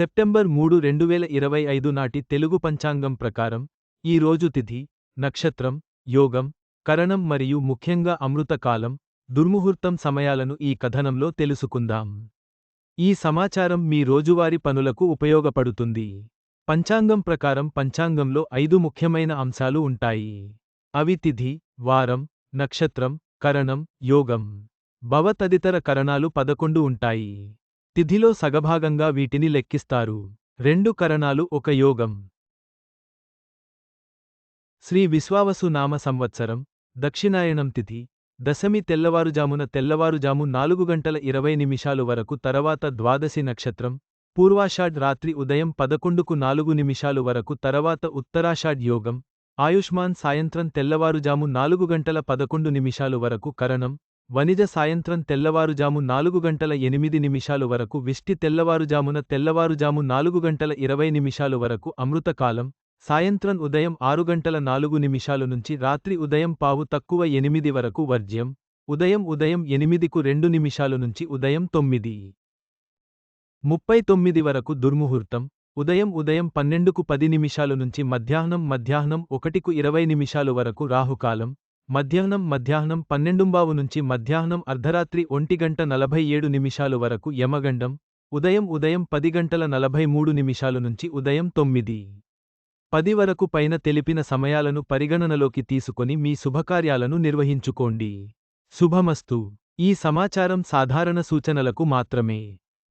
September మూడు రెండు వేల ఇరవై ఐదు నాటి తెలుగు పంచాంగం ప్రకారం ఈ రోజు తిథి నక్షత్రం యోగం కరణం మరియు ముఖ్యంగా అమృతకాలం దుర్ముహూర్తం సమయాలను ఈ కథనంలో తెలుసుకుందాం. ఈ సమాచారం మీ రోజువారీ పనులకు ఉపయోగపడుతుంది. పంచాంగం ప్రకారం పంచాంగంలో ఐదు ముఖ్యమైన అంశాలు ఉంటాయి. అవి తిథి వారం నక్షత్రం కరణం యోగం. భవ తదితర కరణాలు పదకొండు ఉంటాయి. తిథిలో సగభాగంగా వీటిని లెక్కిస్తారు. రెండు కరణాలు ఒక యోగం. శ్రీ విశ్వావసు నామ సంవత్సరం దక్షిణాయనం తిథి దశమి తెల్లవారుజామున తెల్లవారుజాము నాలుగు గంటల ఇరవై నిమిషాలు వరకు తర్వాత ద్వాదశి నక్షత్రం పూర్వాషాఢ్ రాత్రి ఉదయం పదకొండుకు నాలుగు నిమిషాలు వరకు తర్వాత ఉత్తరాషాఢ్ యోగం ఆయుష్మాన్ సాయంత్రం తెల్లవారుజాము నాలుగు గంటల పదకొండు నిమిషాలు వరకు కరణం వనిజ సాయంత్రం తెల్లవారుజాము నాలుగు గంటల ఎనిమిది నిమిషాలు వరకు విష్టి తెల్లవారుజామున తెల్లవారుజాము నాలుగు గంటల ఇరవై నిమిషాలు వరకు అమృతకాలం సాయంత్రం ఉదయం ఆరు గంటల నాలుగు నిమిషాలు నుంచి రాత్రి ఉదయం పావు తక్కువ ఎనిమిది వరకు వర్జ్యం ఉదయం ఉదయం ఎనిమిదికు రెండు నిమిషాలు నుంచి ఉదయం తొమ్మిది. ముప్పై తొమ్మిది వరకు దుర్ముహూర్తం ఉదయం ఉదయం పన్నెండుకు పది నిమిషాలు నుంచి మధ్యాహ్నం మధ్యాహ్నం ఒకటికు ఇరవై నిమిషాలు వరకు రాహుకాలం మధ్యాహ్నం మధ్యాహ్నం పన్నెండుంబావు నుంచి మధ్యాహ్నం అర్ధరాత్రి ఒంటిగంట నలభై ఏడు నిమిషాలు వరకు యమగండం ఉదయం ఉదయం పది గంటల నలభై మూడు నిమిషాలు నుంచి ఉదయం తొమ్మిది పది వరకు పైన తెలిపిన సమయాలను పరిగణనలోకి తీసుకొని మీ శుభకార్యాలను నిర్వహించుకోండి. శుభమస్తు. ఈ సమాచారం సాధారణ సూచనలకు మాత్రమే.